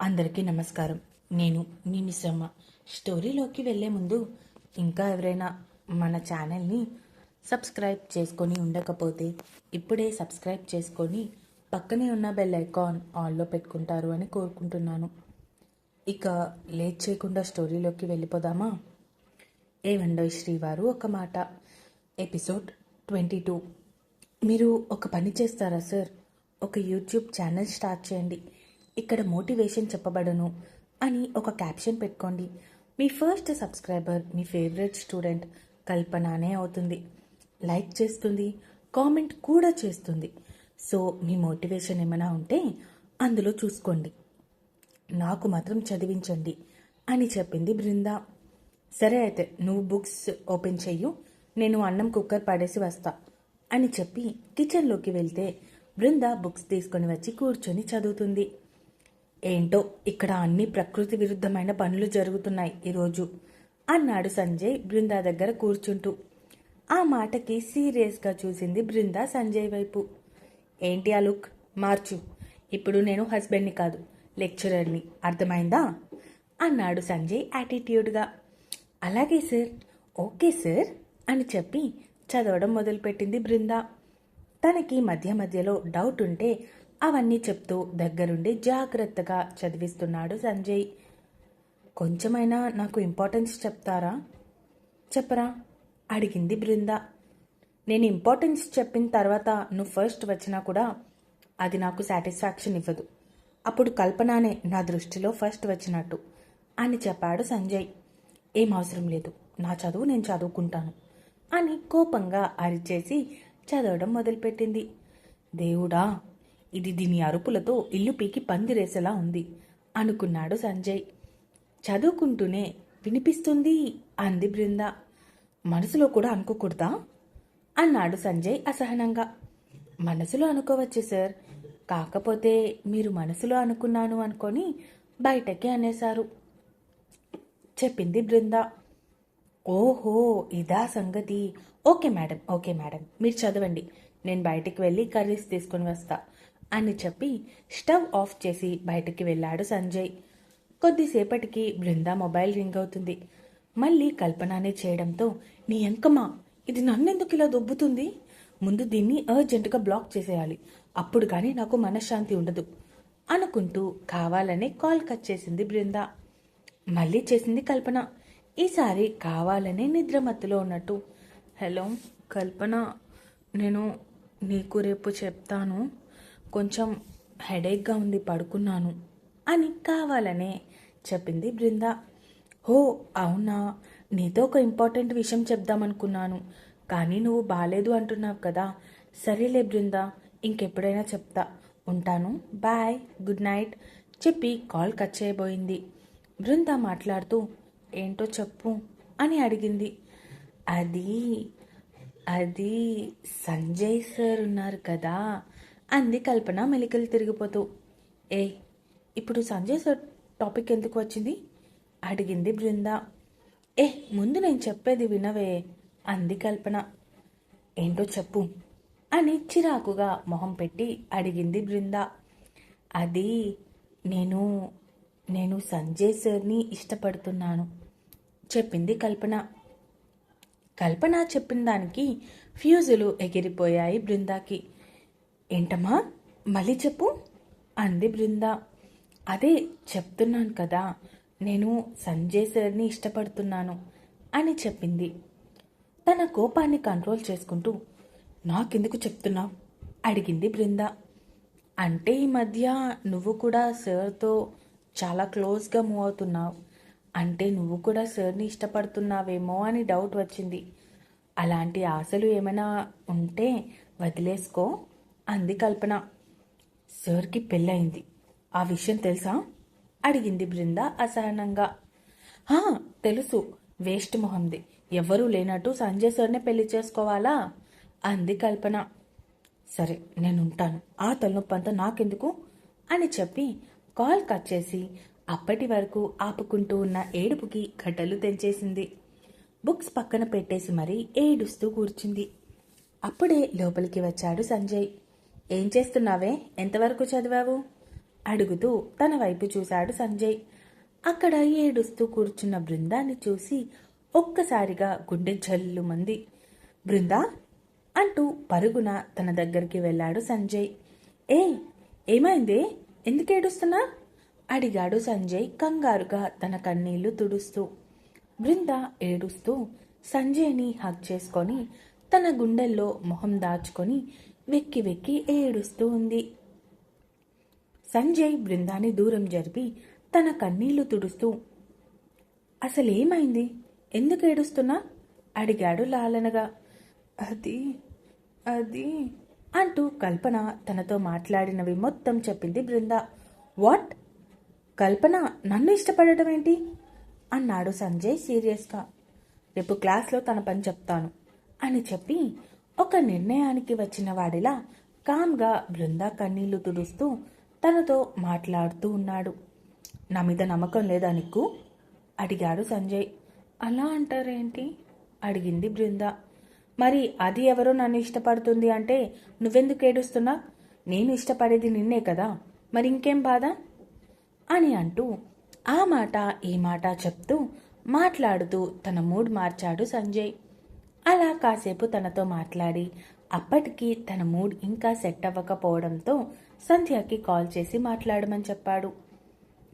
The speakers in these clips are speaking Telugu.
అందరికీ నమస్కారం. నేను మీ మిశ్రమ. స్టోరీలోకి వెళ్ళే ముందు ఇంకా ఎవరైనా మన ఛానల్ని సబ్స్క్రైబ్ చేసుకొని ఉండకపోతే ఇప్పుడే సబ్స్క్రైబ్ చేసుకొని పక్కనే ఉన్న బెల్ ఐకాన్ ఆన్లో పెట్టుకుంటారు అని కోరుకుంటున్నాను. ఇక లేట్ చేయకుండా స్టోరీలోకి వెళ్ళిపోదామా? ఏవండోయ్ శ్రీవారు ఒక మాట. Episode twenty two. మీరు ఒక పని చేస్తారా సార్? ఒక యూట్యూబ్ ఛానల్ స్టార్ట్ చేయండి. ఇక్కడ మోటివేషన్ చెప్పబడను అని ఒక క్యాప్షన్ పెట్టుకోండి. మీ ఫస్ట్ సబ్స్క్రైబర్ మీ ఫేవరెట్ స్టూడెంట్ కల్పననే అవుతుంది. లైక్ చేస్తుంది కామెంట్ కూడా చేస్తుంది. సో మీ మోటివేషన్ ఏమైనా ఉంటే అందులో చూసుకోండి. నాకు మాత్రం చదివించండి అని చెప్పింది బృందా. సరే అయితే నువ్వు బుక్స్ ఓపెన్ చెయ్యు నేను అన్నం కుక్కర్ పడేసి వస్తా అని చెప్పి కిచెన్లోకి వెళ్తే బృంద బుక్స్ తీసుకొని వచ్చి కూర్చొని చదువుతుంది. ఏంటో ఇక్కడ అన్ని ప్రకృతి విరుద్ధమైన పనులు జరుగుతున్నాయి ఈరోజు అన్నాడు సంజయ్ బృందా దగ్గర కూర్చుంటూ. ఆ మాటకి సీరియస్గా చూసింది బృందా సంజయ్ వైపు. ఏంటి ఆ లుక్? మార్చు. ఇప్పుడు నేను హస్బెండ్ని కాదు లెక్చరర్ని. అర్థమైందా? అన్నాడు సంజయ్ యాటిట్యూడ్గా అలాగే సార్. ఓకే సార్ అని చెప్పి చదవడం మొదలుపెట్టింది బృందా. తనకి మధ్య మధ్యలో డౌట్ ఉంటే అవన్నీ చెప్తూ దగ్గరుండి జాగ్రత్తగా చదివిస్తున్నాడు సంజయ్. కొంచెమైనా నాకు ఇంపార్టెన్స్ చెప్తారా? చెప్పరా? అడిగింది బృంద. నేను ఇంపార్టెన్స్ చెప్పిన తర్వాత నువ్వు ఫస్ట్ వచ్చినా కూడా అది నాకు సాటిస్ఫాక్షన్ ఇవ్వదు. అప్పుడు కల్పనానే నా దృష్టిలో ఫస్ట్ వచ్చినట్టు అని చెప్పాడు సంజయ్. ఏం అవసరం లేదు. నా చదువు నేను చదువుకుంటాను అని కోపంగా అరిచేసి చదవడం మొదలుపెట్టింది. దేవుడా ఇది దీని అరుపులతో ఇల్లు పీకి పందిరేసేలా ఉంది అనుకున్నాడు సంజయ్. చదువుకుంటూనే వినిపిస్తుంది అంది బృంద. మనసులో కూడా అనుకోకూడదా? అన్నాడు సంజయ్ అసహనంగా. మనసులో అనుకోవచ్చు సార్. కాకపోతే మీరు మనసులో అనుకున్నాను అనుకొని బయటకి అనేశారు. చెప్పింది బృంద. ఓహో ఇదా సంగతి. Okay madam okay madam. మీరు చదవండి. నేను బయటికి వెళ్ళి కర్రీస్ తీసుకొని వస్తా. అని చెప్పి స్టవ్ ఆఫ్ చేసి బయటికి వెళ్ళాడు సంజయ్. కొద్దిసేపటికి బృంద మొబైల్ రింగ్ అవుతుంది. మళ్ళీ కల్పనానే చేయడంతో నీ ఎంకమా ఇది నన్నెందుకు ఇలా దొబ్బుతుంది? ముందు దీన్ని అర్జెంటుగా బ్లాక్ చేసేయాలి. అప్పుడు కానీ నాకు మనశ్శాంతి ఉండదు అనుకుంటూ కావాలనే కాల్ కట్ చేసింది బృంద. మళ్ళీ చేసింది కల్పన. ఈసారి కావాలనే నిద్రమత్తులో ఉన్నట్టు. హలో కల్పన నేను నీకు రేపు చెప్తాను. కొంచెం హెడేక్గా ఉంది పడుకున్నాను అని కావాలనే చెప్పింది బృంద. హో అవునా? నీతో ఒక ఇంపార్టెంట్ విషయం చెప్దామనుకున్నాను కానీ నువ్వు బాలేదు అంటున్నావు కదా. సరేలే బృంద ఇంకెప్పుడైనా చెప్తా. ఉంటాను. బాయ్ గుడ్ నైట్ చెప్పి కాల్ కట్ చేయబోయింది. బృంద మాట్లాడుతూ ఏంటో చెప్పు అని అడిగింది. అది అది సంజయ్ సార్ ఉన్నారు కదా అంది కల్పన మెలికలు తిరిగిపోతూ. ఏ ఇప్పుడు సంజయ్ సార్ టాపిక్ ఎందుకు వచ్చింది? అడిగింది బృంద. ఏ ముందు నేను చెప్పేది వినవే అంది కల్పన. ఏంటో చెప్పు అని చిరాకుగా మొహం పెట్టి అడిగింది బృంద. అది నేను నేను సంజయ్ సార్ని ఇష్టపడుతున్నాను చెప్పింది కల్పన. కల్పన చెప్పిన దానికి ఫ్యూజులు ఎగిరిపోయాయి బృందాకి. ఏంటమ్మా? మళ్ళీ చెప్పు. అంది బృంద. అదే చెప్తున్నాను కదా నేను సంజయ్ సార్ని ఇష్టపడుతున్నాను అని చెప్పింది. తన కోపాన్ని కంట్రోల్ చేసుకుంటూ నాకెందుకు చెప్తున్నావు? అడిగింది బృంద. అంటే ఈ మధ్య నువ్వు కూడా సార్తో చాలా క్లోజ్గా మూవ్ అవుతున్నావు. అంటే నువ్వు కూడా సార్ని ఇష్టపడుతున్నావేమో అని డౌట్ వచ్చింది. అలాంటి ఆశలు ఏమైనా ఉంటే వదిలేసుకో. అంది కల్పన. సార్కి పెళ్ళయింది. ఆ విషయం తెలుసా? అడిగింది బృంద అసహనంగా. హా తెలుసు. వేస్ట్ మొహంది. ఎవ్వరూ లేనట్టు సంజయ్ సార్నే పెళ్ళి చేసుకోవాలా? అంది కల్పన. సరే నేను ఉంటాను ఆ తలనొప్పంతా నాకెందుకు? అని చెప్పి కాల్ కట్ చేసి అప్పటి వరకు ఆపుకుంటూ ఉన్న ఏడుపుకి గడ్డలు తెంచేసింది. బుక్స్ పక్కన పెట్టేసి మరీ ఏడుస్తూ కూర్చుంది. అప్పుడే లోపలికి వచ్చాడు సంజయ్. ఏం చేస్తున్నావే? ఎంతవరకు చదివావు? అడుగుతూ తన వైపు చూశాడు సంజయ్. అక్కడ ఏడుస్తూ కూర్చున్న బృందాన్ని చూసి ఒక్కసారిగా గుండె జల్లుమంది. బృందా! అంటూ పరుగున తన దగ్గరికి వెళ్ళాడు సంజయ్. ఏ ఏమైంది? ఎందుకు ఏడుస్తున్నా? అడిగాడు సంజయ్ కంగారుగా తన కన్నీళ్ళు తుడుస్తూ. బృంద ఏడుస్తూ సంజయ్ని హక్ చేసుకొని తన గుండెల్లో మొహం దాచుకొని వెక్కి వెక్కి ఏడుస్తూ ఉంది. సంజయ్ బృందాన్ని దూరం జరిపి తన కన్నీళ్ళు తుడుస్తూ అసలేమైంది? ఎందుకు ఏడుస్తున్నా? అడిగాడు లాలనగా. అది అది అంటూ కల్పన తనతో మాట్లాడినవి మొత్తం చెప్పింది బృంద. వాట్? కల్పన నన్ను ఇష్టపడటం ఏంటి? అన్నాడు సంజయ్ సీరియస్గా. రేపు క్లాస్లో తన పని చెప్తాను అని చెప్పి ఒక నిర్ణయానికి వచ్చిన వాడిలా కామ్గా బృంద కన్నీళ్ళు తుడుస్తూ తనతో మాట్లాడుతూ ఉన్నాడు. నా మీద నమ్మకం లేదా నీకు? అడిగాడు సంజయ్. అలా అంటారేంటి? అడిగింది బృంద. మరి అది ఎవరో నన్ను ఇష్టపడుతుంది అంటే నువ్వెందుకు ఏడుస్తున్నా? నేను ఇష్టపడేది నిన్నే కదా. మరి ఇంకేం బాధ? అని అంటూ ఆ మాట ఈ మాట చెప్తూ మాట్లాడుతూ తన మూడ్ మార్చాడు సంజయ్. అలా కాసేపు తనతో మాట్లాడి అప్పటికి తన మూడ్ ఇంకా సెట్ అవ్వకపోవడంతో సంధ్యకి కాల్ చేసి మాట్లాడమని చెప్పాడు.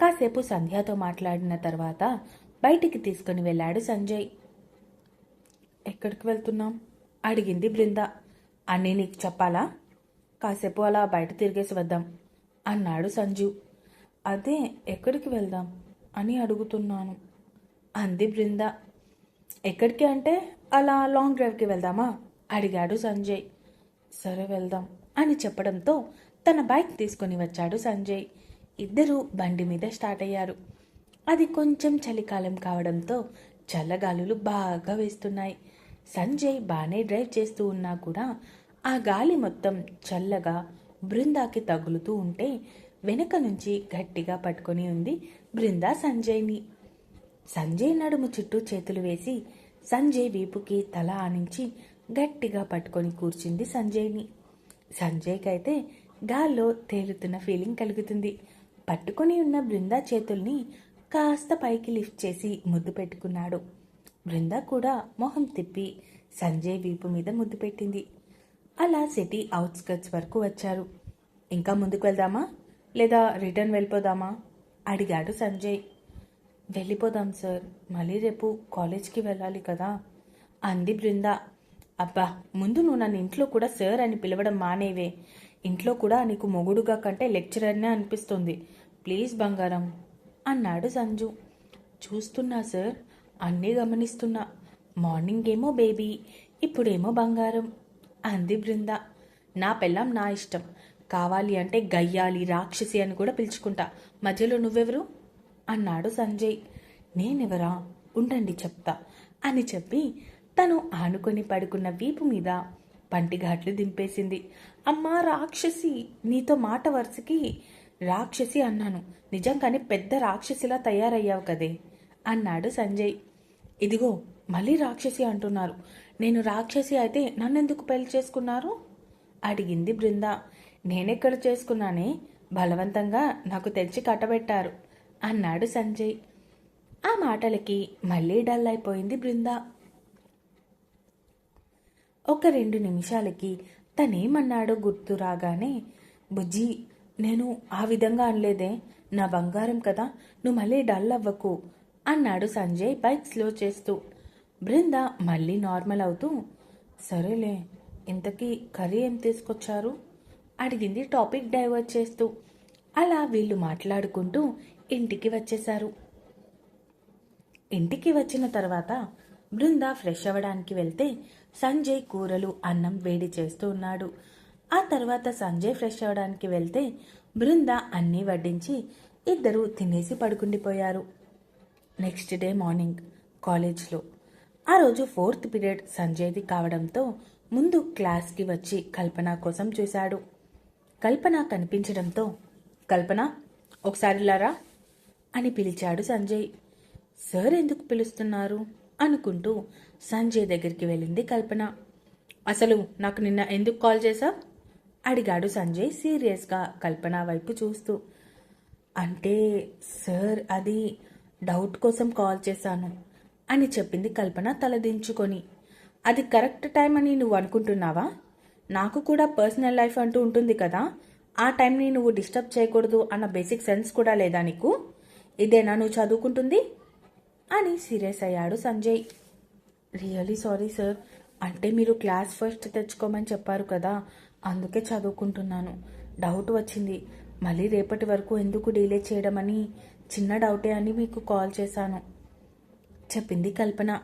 కాసేపు సంధ్యతో మాట్లాడిన తర్వాత బయటికి తీసుకుని వెళ్ళాడు సంజయ్. ఎక్కడికి వెళ్తున్నాం? అడిగింది బృంద. అన్నీ నీకు చెప్పాలా? కాసేపు అలా బయట తిరిగేసి వద్దాం అన్నాడు సంజు. అదే ఎక్కడికి వెళ్దాం? అని అడుగుతున్నాను అంది బృంద. ఎక్కడికి అంటే అలా లాంగ్ డ్రైవ్కి వెళ్దామా? అడిగాడు సంజయ్. సరే వెళ్దాం అని చెప్పడంతో తన బైక్ తీసుకొని వచ్చాడు సంజయ్. ఇద్దరూ బండి మీద స్టార్ట్ అయ్యారు. అది కొంచెం చలికాలం కావడంతో చల్లగాలులు బాగా వేస్తున్నాయి. సంజయ్ బాగానే డ్రైవ్ చేస్తూ ఉన్నా కూడా ఆ గాలి మొత్తం చల్లగా బృందాకి తగులుతూ ఉంటే వెనక నుంచి గట్టిగా పట్టుకొని ఉంది బృందా సంజయ్ని. సంజయ్ నడుము చుట్టూ చేతులు వేసి సంజయ్ వీపుకి తల ఆనించి గట్టిగా పట్టుకొని కూర్చుంది సంజయ్ని. సంజయ్కైతే గాల్లో తేలుతున్న ఫీలింగ్ కలుగుతుంది. పట్టుకొని ఉన్న బృందా చేతుల్ని కాస్త పైకి లిఫ్ట్ చేసి ముద్దు పెట్టుకున్నాడు. బృందా కూడా మొహం తిప్పి సంజయ్ వీపు మీద ముద్దు పెట్టింది. అలా సిటీ అవుట్స్కట్స్ వరకు వచ్చారు. ఇంకా ముందుకు వెళ్దామా? లేదా రిటర్న్ వెళ్ళిపోదామా? అడిగాడు సంజయ్. వెళ్ళిపోదాం సార్. మళ్ళీ రేపు కాలేజ్కి వెళ్ళాలి కదా. అంది బృంద. అబ్బా ముందు నువ్వు నన్ను ఇంట్లో కూడా సార్ అని పిలవడం మానేవే. ఇంట్లో కూడా నీకు మొగుడుగా కంటే లెక్చరర్నే అనిపిస్తుంది. ప్లీజ్ బంగారం అన్నాడు సంజు. చూస్తున్నా సార్. అన్నీ గమనిస్తున్నా. మార్నింగ్ ఏమో బేబీ ఇప్పుడేమో బంగారం అంది బృంద. నా పెళ్ళం నా ఇష్టం. కావాలి అంటే గయ్యాలి రాక్షసి అని కూడా పిలుచుకుంటా. మధ్యలో నువ్వెవరు? అన్నాడు సంజయ్. నేనెవరా? ఉండండి చెప్తా అని చెప్పి తను ఆనుకొని పడుకున్న వీపు మీద పంటిఘాట్లు దింపేసింది. అమ్మా రాక్షసి నీతో మాట వరుసకి రాక్షసి అన్నాను. నిజంగానే పెద్ద రాక్షసిలా తయారయ్యావు కదే అన్నాడు సంజయ్. ఇదిగో మళ్ళీ రాక్షసి అంటున్నారు. నేను రాక్షసి అయితే నన్నెందుకు పెళ్ళి చేసుకున్నారు? అడిగింది బృంద. నేనెక్కడ చేసుకున్నానే? బలవంతంగా నాకు తెచ్చి కట్టబెట్టారు. అన్నాడు సంజయ్. ఆ మాటలకి మళ్ళీ డల్ అయిపోయింది బృంద. ఒక రెండు నిమిషాలకి తనేమన్నాడో గుర్తు రాగానే బుజ్జి నేను ఆ విధంగా అనలేదే. నా బంగారం కదా నువ్వు మళ్ళీ డల్ అవ్వకు అన్నాడు సంజయ్ బైక్ స్లో చేస్తూ. బృంద మళ్ళీ నార్మల్ అవుతూ సరేలే ఇంతకీ కర్రీ ఏం తీసుకొచ్చారు? అడిగింది టాపిక్ డైవర్ట్ చేస్తూ. అలా వీళ్ళు మాట్లాడుకుంటూ ఇంటికి వచ్చేశారు. ఇంటికి వచ్చిన తర్వాత బృంద ఫ్రెష్ అవ్వడానికి వెళ్తే సంజయ్ కూరలు అన్నం వేడి చేస్తూ ఉన్నాడు. ఆ తర్వాత సంజయ్ ఫ్రెష్ అవ్వడానికి వెళ్తే బృంద అన్నీ వడ్డించి ఇద్దరు తినేసి పడుకుండిపోయారు. నెక్స్ట్ డే మార్నింగ్ కాలేజ్లో. ఆ రోజు ఫోర్త్ పీరియడ్ సంజయ్ది కావడంతో ముందు క్లాస్కి వచ్చి కల్పన కోసం చూశాడు. కల్పన కనిపించడంతో కల్పన ఒకసారి లారా అని పిలిచాడు సంజయ్. సార్ ఎందుకు పిలుస్తున్నారు? అనుకుంటూ సంజయ్ దగ్గరికి వెళ్ళింది కల్పన. అసలు నాకు నిన్న ఎందుకు కాల్ చేశా? అడిగాడు సంజయ్ సీరియస్గా కల్పన వైపు చూస్తూ. అంటే సార్ అది డౌట్ కోసం కాల్ చేశాను అని చెప్పింది కల్పన తలదించుకొని అది కరెక్ట్ టైం అని నువ్వు అనుకుంటున్నావా? నాకు కూడా పర్సనల్ లైఫ్ అంటూ ఉంటుంది కదా. ఆ టైంని నువ్వు డిస్టర్బ్ చేయకూడదు అన్న బేసిక్ సెన్స్ కూడా లేదా నీకు? ఇదేనా నువ్వు చదువుకుంటుంది? అని సీరియస్ అయ్యాడు సంజయ్. రియలీ సారీ సార్ అంటే మీరు క్లాస్ ఫస్ట్ తెచ్చుకోమని చెప్పారు కదా అందుకే చదువుకుంటున్నాను. డౌట్ వచ్చింది. మళ్ళీ రేపటి వరకు ఎందుకు డిలే చేయడం అని చిన్న డౌటే అని మీకు కాల్ చేశాను. చెప్పింది కల్పన.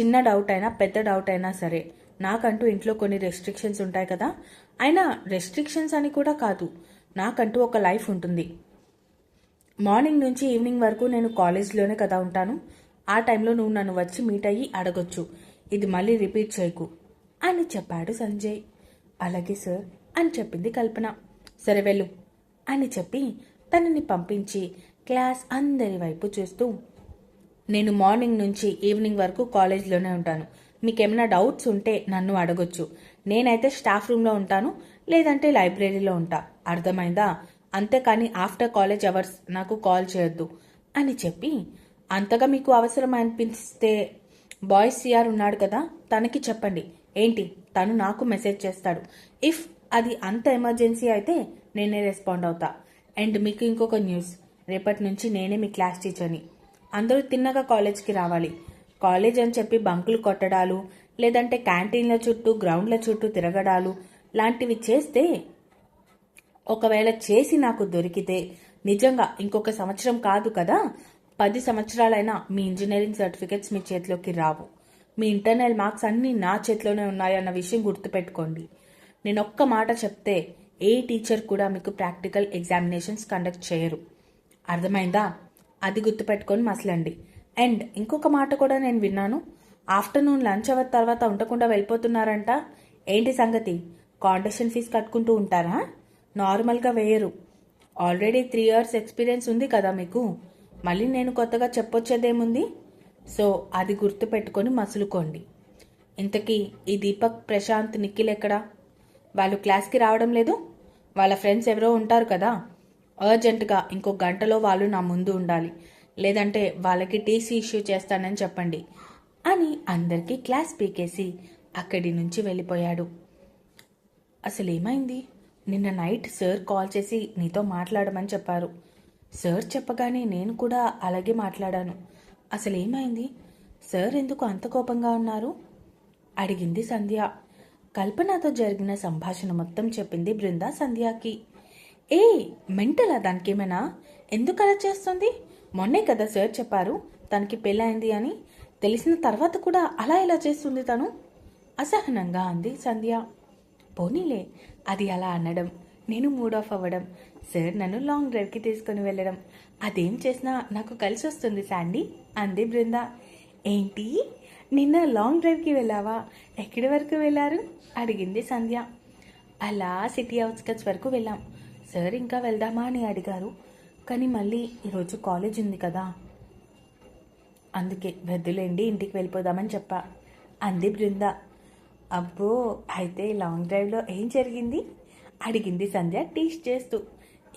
చిన్న డౌట్ అయినా పెద్ద డౌట్ అయినా సరే నాకంటూ ఇంట్లో కొన్ని రెస్ట్రిక్షన్స్ ఉంటాయి కదా. అయినా రెస్ట్రిక్షన్స్ అని కూడా కాదు నాకంటూ ఒక లైఫ్ ఉంటుంది. మార్నింగ్ నుంచి ఈవినింగ్ వరకు నేను కాలేజ్లోనే కదా ఉంటాను. ఆ టైంలో నువ్వు నన్ను వచ్చి మీట్ అయ్యి అడగొచ్చు. ఇది మళ్ళీ రిపీట్ చేయకు. అని చెప్పాడు సంజయ్. అలాగే సార్ అని చెప్పింది కల్పన. సరే వెళ్ళు అని చెప్పి తనని పంపించి క్లాస్ అందరి వైపు చూస్తూ నేను మార్నింగ్ నుంచి ఈవినింగ్ వరకు కాలేజ్లోనే ఉంటాను. మీకేమైనా డౌట్స్ ఉంటే నన్ను అడగొచ్చు. నేనైతే స్టాఫ్ రూమ్లో ఉంటాను లేదంటే లైబ్రరీలో ఉంటా. అర్థమైందా? అంతేకాని ఆఫ్టర్ కాలేజ్ అవర్స్ నాకు కాల్ చేయొద్దు అని చెప్పి అంతగా మీకు అవసరం అనిపిస్తే బాయ్స్ సిఆర్ ఉన్నాడు కదా తనకి చెప్పండి. ఏంటి? తను నాకు మెసేజ్ చేస్తాడు. ఇఫ్ అది అంత ఎమర్జెన్సీ అయితే నేనే రెస్పాండ్ అవుతా. అండ్ మీకు ఇంకొక న్యూస్. రేపటి నుంచి నేనే మీ క్లాస్ టీచర్ని. అందరూ తిన్నగా కాలేజ్కి రావాలి. కాలేజ్ అని చెప్పి బంకులు కొట్టడాలు లేదంటే క్యాంటీన్ల చుట్టూ గ్రౌండ్ల చుట్టూ తిరగడాలు లాంటివి చేస్తే ఒకవేళ చేసి నాకు దొరికితే నిజంగా ఇంకొక సంవత్సరం కాదు కదా పది సంవత్సరాలైనా మీ ఇంజనీరింగ్ సర్టిఫికెట్స్ మీ చేతిలోకి రావు. మీ ఇంటర్నల్ మార్క్స్ అన్నీ నా చేతిలోనే ఉన్నాయన్న విషయం గుర్తుపెట్టుకోండి. నేను ఒక్క మాట చెప్తే ఏ టీచర్ కూడా మీకు ప్రాక్టికల్ ఎగ్జామినేషన్స్ కండక్ట్ చేయరు. అర్థమైందా? అది గుర్తుపెట్టుకొని మసలండి. అండ్ ఇంకొక మాట కూడా నేను విన్నాను. ఆఫ్టర్నూన్ లంచ్ అవర్ తర్వాత ఉండకుండా వెళ్ళిపోతున్నారంట. ఏంటి సంగతి? కాండక్షన్ ఫీజు కట్టుకుంటూ ఉంటారా? నార్మల్గా వేయరు. ఆల్రెడీ త్రీ ఇయర్స్ ఎక్స్పీరియన్స్ ఉంది కదా మీకు. మళ్ళీ నేను కొత్తగా చెప్పొచ్చేదేముంది? సో అది గుర్తు పెట్టుకొని మసులుకోండి. ఇంతకీ ఈ దీపక్ ప్రశాంత్ నిఖిల్ ఎక్కడా? వాళ్ళు క్లాస్కి రావడం లేదు? వాళ్ళ ఫ్రెండ్స్ ఎవరో ఉంటారు కదా? అర్జెంటుగా ఇంకో గంటలో వాళ్ళు నా ముందు ఉండాలి. లేదంటే వాళ్ళకి టీసీ ఇష్యూ చేస్తానని చెప్పండి అని అందరికీ క్లాస్ పీకేసి అక్కడి నుంచి వెళ్ళిపోయాడు. అసలు ఏమైంది నిన్న నైట్ సార్ కాల్ చేసి నీతో మాట్లాడమని చెప్పారు. సార్ చెప్పగానే నేను కూడా అలాగే మాట్లాడాను. అసలు ఏమైంది సార్ ఎందుకు అంత కోపంగా ఉన్నారు? అడిగింది సంధ్య. కల్పనతో జరిగిన సంభాషణ మొత్తం చెప్పింది బృంద సంధ్యకి. ఏ మెంటలా దానికేమైనా? ఎందుకు అలా చేస్తుంది? మొన్నే కదా సార్ చెప్పారు తనకి పెళ్ళైంది అని. తెలిసిన తర్వాత కూడా అలా ఇలా చేస్తుంది తను? అసహనంగా అంది సంధ్య. పోనీలే అది అలా అనడం నేను మూడ్ ఆఫ్ అవ్వడం సార్ నన్ను లాంగ్ డ్రైవ్కి తీసుకొని వెళ్ళడం అదేం చేసినా నాకు కలిసి వస్తుంది శాండీ అంది బృంద. ఏంటి? నిన్న లాంగ్ డ్రైవ్కి వెళ్ళావా? ఎక్కడి వరకు వెళ్ళారు? అడిగింది సంధ్య. అలా సిటీ అవుట్స్కట్స్ వరకు వెళ్ళాం. సార్ ఇంకా వెళ్దామా అని అడిగారు. కానీ మళ్ళీ ఈరోజు కాలేజ్ ఉంది కదా. అందుకే వద్దులేండి ఇంటికి వెళ్ళిపోదామని చెప్పా అంది బృంద. అబ్బో అయితే లాంగ్ డ్రైవ్లో ఏం జరిగింది? అడిగింది సంధ్య టీచ్ చేస్తూ.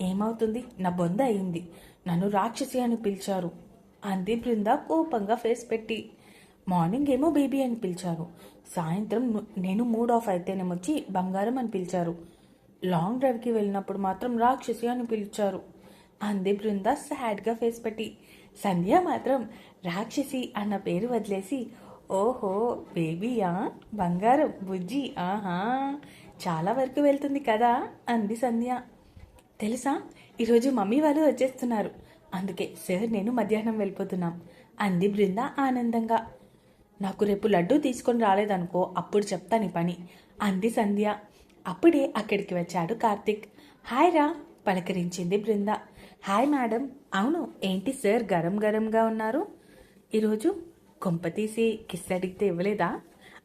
ఏమవుతుంది? నా బొంద అయింది. నన్ను రాక్షసి అని పిలిచారు. అంది బృంద కోపంగా ఫేస్ పెట్టి. మార్నింగ్ ఏమో బేబీ అని పిలిచారు. సాయంత్రం నేను మూడ్ ఆఫ్ అయితేనేమొచ్చి బంగారం అని పిలిచారు. లాంగ్ డ్రైవ్కి వెళ్ళినప్పుడు మాత్రం రాక్షసి అని పిలిచారు. అంది బృంద సాడ్గా ఫేస్ పెట్టి. సంధ్య మాత్రం రాక్షసి అన్న పేరు వదిలేసి ఓహో బేబీయా? బంగారం బుజ్జి ఆహా. చాలా వరకు వెళ్తుంది కదా? అంది సంధ్య. తెలుసా? ఈరోజు మమ్మీ వాళ్ళు వచ్చేస్తున్నారు. అందుకే సార్ నేను మధ్యాహ్నం వెళ్ళిపోతున్నాం అంది బృంద ఆనందంగా. నాకు రేపు లడ్డు తీసుకొని రాలేదనుకో అప్పుడు చెప్తా నీ పని అంది సంధ్య. అప్పుడే అక్కడికి వచ్చాడు కార్తిక్. హాయ్ రా పలకరించింది బృంద. Hi madam. అవును ఏంటి సార్ గరం గరంగా ఉన్నారు? ఈరోజు కొంప తీసి కిస్ అడిగితే ఇవ్వలేదా?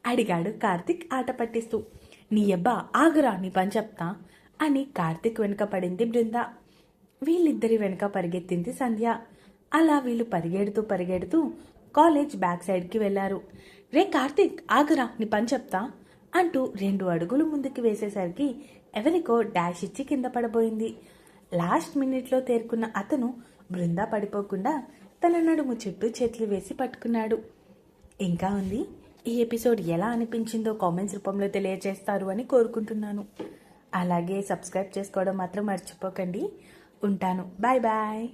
అడిగాడు కార్తిక్ ఆట పట్టిస్తూ. నీ అబ్బా ఆగురా నీ పని చెప్తా అని కార్తిక్ వెనుక పడింది బృంద. వీళ్ళిద్దరి వెనుక పరిగెత్తింది సంధ్య. అలా వీళ్ళు పరిగెడుతూ పరిగెడుతూ కాలేజ్ బ్యాక్ సైడ్కి వెళ్ళారు రే కార్తిక్ ఆగురా నీ పని చెప్తా అంటూ రెండు అడుగులు ముందుకు వేసేసరికి ఎవరికో డాష్ ఇచ్చి కింద పడబోయింది. లాస్ట్ మినిట్లో తేరుకున్న అతను బృందా పడిపోకుండా తన నడుము చుట్టూ చేతులు వేసి పట్టుకున్నాడు. ఇంకా ఉంది ఈ ఎపిసోడ్ ఎలా అనిపించిందో కామెంట్స్ రూపంలో తెలియజేస్తారు అని కోరుకుంటున్నాను. అలాగే సబ్స్క్రైబ్ చేసుకోవడం మాత్రం మర్చిపోకండి. ఉంటాను. Bye bye.